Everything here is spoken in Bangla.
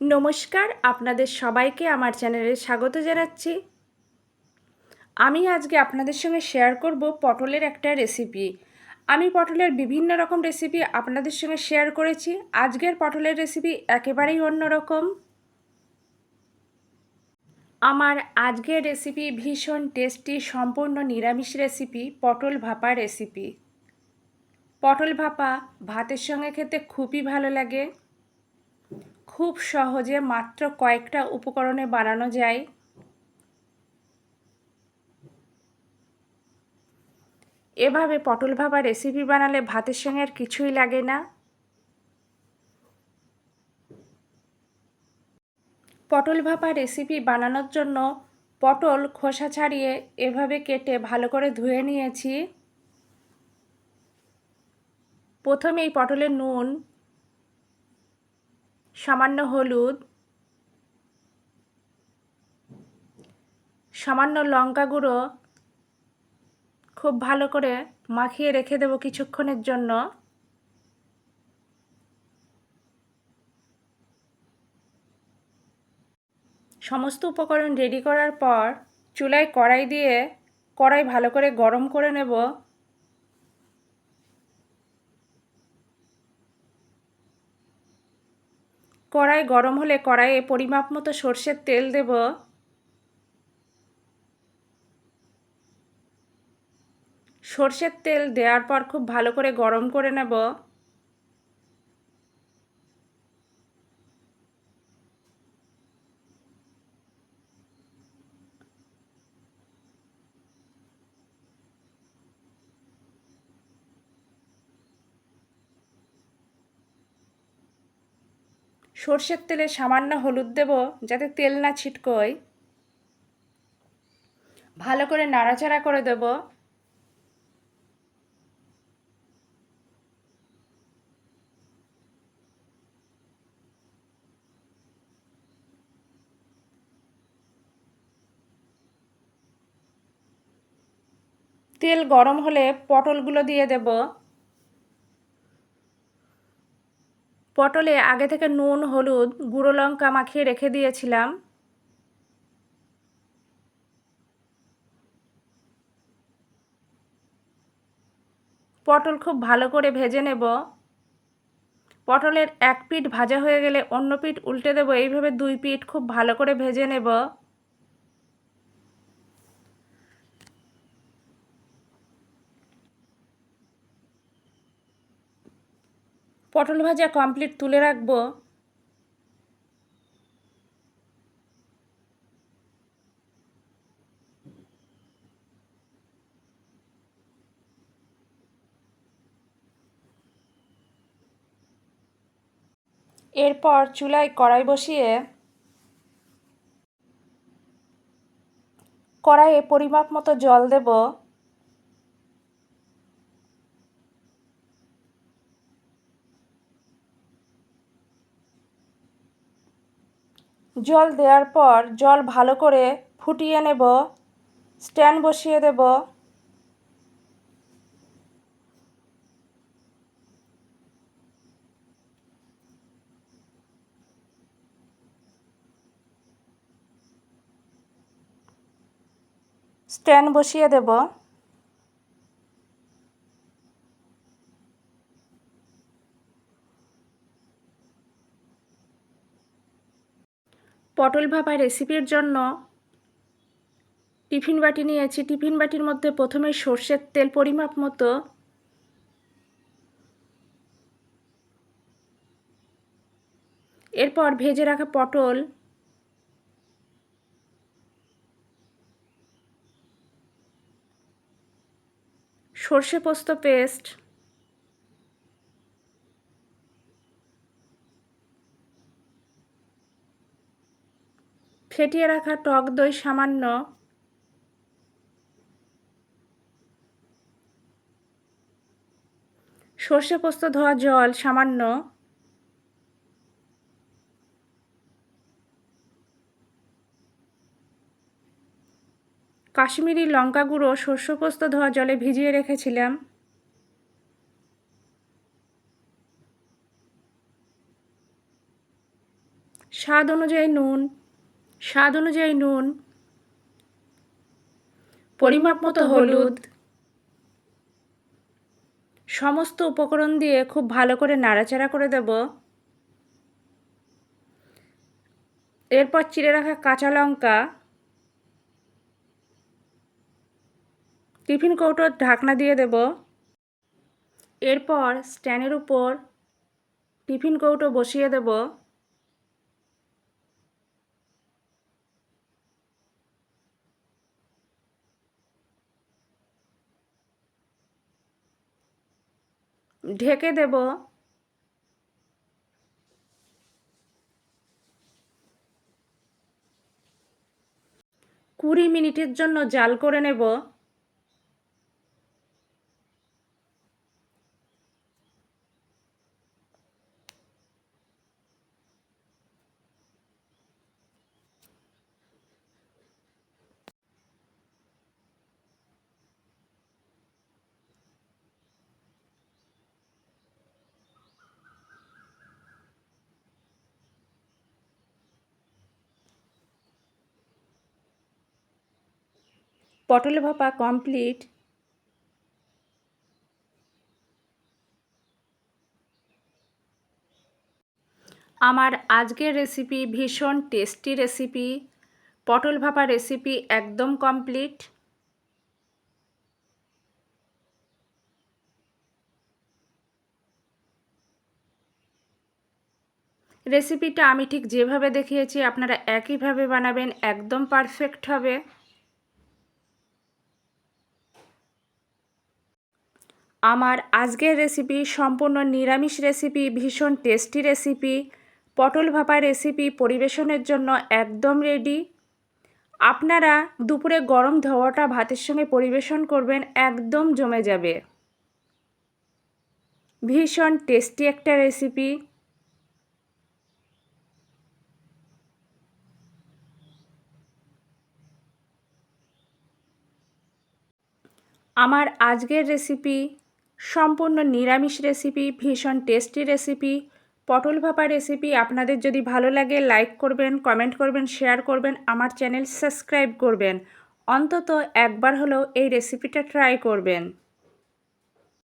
নমস্কার, আপনাদের সবাইকে আমার চ্যানেলে স্বাগত জানাচ্ছি। আমি আজকে আপনাদের সঙ্গে শেয়ার করব পটলের একটা রেসিপি আমি পটলের বিভিন্ন রকম রেসিপি আপনাদের সঙ্গে শেয়ার করেছি। আজকের পটলের রেসিপি একেবারেই অন্যরকম। আমার আজকের রেসিপি ভীষণ টেস্টি সম্পূর্ণ নিরামিষ রেসিপি পটল ভাপা রেসিপি পটল ভাপা ভাতের সঙ্গে খেতে খুবই ভালো লাগে। খুব সহজে মাত্র কয়েকটা উপকরণে বানানো যায়। এভাবে পটল ভাপা রেসিপি বানালে ভাতের সঙ্গে আর কিছুই লাগে না। পটল ভাপা রেসিপি বানানোর জন্য পটল খোসা ছাড়িয়ে এভাবে কেটে ভালো করে ধুয়ে নিয়েছি। প্রথমে এই পটলের নুন সামান্য হলুদ, সামান্য লঙ্কা গুঁড়ো খুব ভালো করে মাখিয়ে রেখে দেবো কিছুক্ষণের জন্য। সমস্ত উপকরণ রেডি করার পর চুলায় কড়াই দিয়ে কড়াই ভালো করে গরম করে নেব। কড়াই গরম হলে কড়াইয়ে পরিমাপ মতো সর্ষের তেল দেব। সর্ষের তেল দেওয়ার পর খুব ভালো করে গরম করে নেব। সর্ষের তেলে সামান্য হলুদ দেব, যাতে তেল না ছিটকোয়। ভালো করে নাড়াচাড়া করে দেব। তেল গরম হলে পটলগুলো দিয়ে দেব। পটলে আগে থেকে নুন, হলুদ, গুঁড়ো লঙ্কা মাখিয়ে রেখে দিয়েছিলাম। পটল খুব ভালো করে ভেজে নেব। পটলের এক পিঠ ভাজা হয়ে গেলে অন্য পিঠ উল্টে দেবো। এইভাবে দুই পিঠ খুব ভালো করে ভেজে নেব। পটল ভাজা কমপ্লিট তুলে রাখব। এরপর চুলায় কড়াই বসিয়ে কড়াইয়ে পরিমাপ মতো জল দেব। জল দেওয়ার পর জল ভালো করে ফুটিয়ে নেব স্ট্যান্ড বসিয়ে দেব। স্ট্যান্ড বসিয়ে দেব। পটল ভাপা রেসিপির জন্য টিফিন বাটি নিয়েছি। টিফিন বাটির মধ্যে প্রথমে সর্ষের তেল পরিমাপ মতো এরপর ভেজে রাখা পটল সর্ষে পোস্ত পেস্ট ফেটিয়ে রাখা টক দই সামান্য সর্ষে পোস্ত ধোয়া জল সামান্য কাশ্মীরি লঙ্কা গুঁড়ো শস্য পোস্ত ধোয়া জলে ভিজিয়ে রেখেছিলাম। স্বাদ অনুযায়ী নুন স্বাদ অনুযায়ী নুন, পরিমাপ মতো হলুদ, সমস্ত উপকরণ দিয়ে খুব ভালো করে নাড়াচাড়া করে দেব। এরপর চিড়ে রাখা কাঁচা লঙ্কা, টিফিন কৌটোর ঢাকনা দিয়ে দেব। এরপর স্ট্যান্ডের উপর টিফিন কৌটো বসিয়ে দেব। ঢেকে দেব। কুড়ি মিনিটের জন্য জাল করে নেব। পটল ভাপা কমপ্লিট আমার আজকের রেসিপি ভীষণ টেস্টি রেসিপি পটল ভাপা রেসিপি একদম কমপ্লিট রেসিপিটা আমি ঠিক যেভাবে দেখিয়েছি, আপনারা একইভাবে বানাবেন, একদম পারফেক্ট হবে। আমার আজকের রেসিপি সম্পূর্ণ নিরামিষ রেসিপি ভীষণ টেস্টি রেসিপি পটল ভাপা রেসিপি পরিবেশনের জন্য একদম রেডি আপনারা দুপুরে গরম ধোয়াটা ভাতের সঙ্গে পরিবেশন করবেন, একদম জমে যাবে। ভীষণ টেস্টি একটা রেসিপি আমার আজকের রেসিপি সম্পূর্ণ নিরামিষ রেসিপি ভীষণ টেস্টি রেসিপি পটল ভাপা রেসিপি আপনাদের যদি ভালো লাগে লাইক করবেন কমেন্ট করবেন শেয়ার করবেন, আমার চ্যানেল সাবস্ক্রাইব করবেন। অন্তত একবার হলেও এই রেসিপিটা ট্রাই করবেন।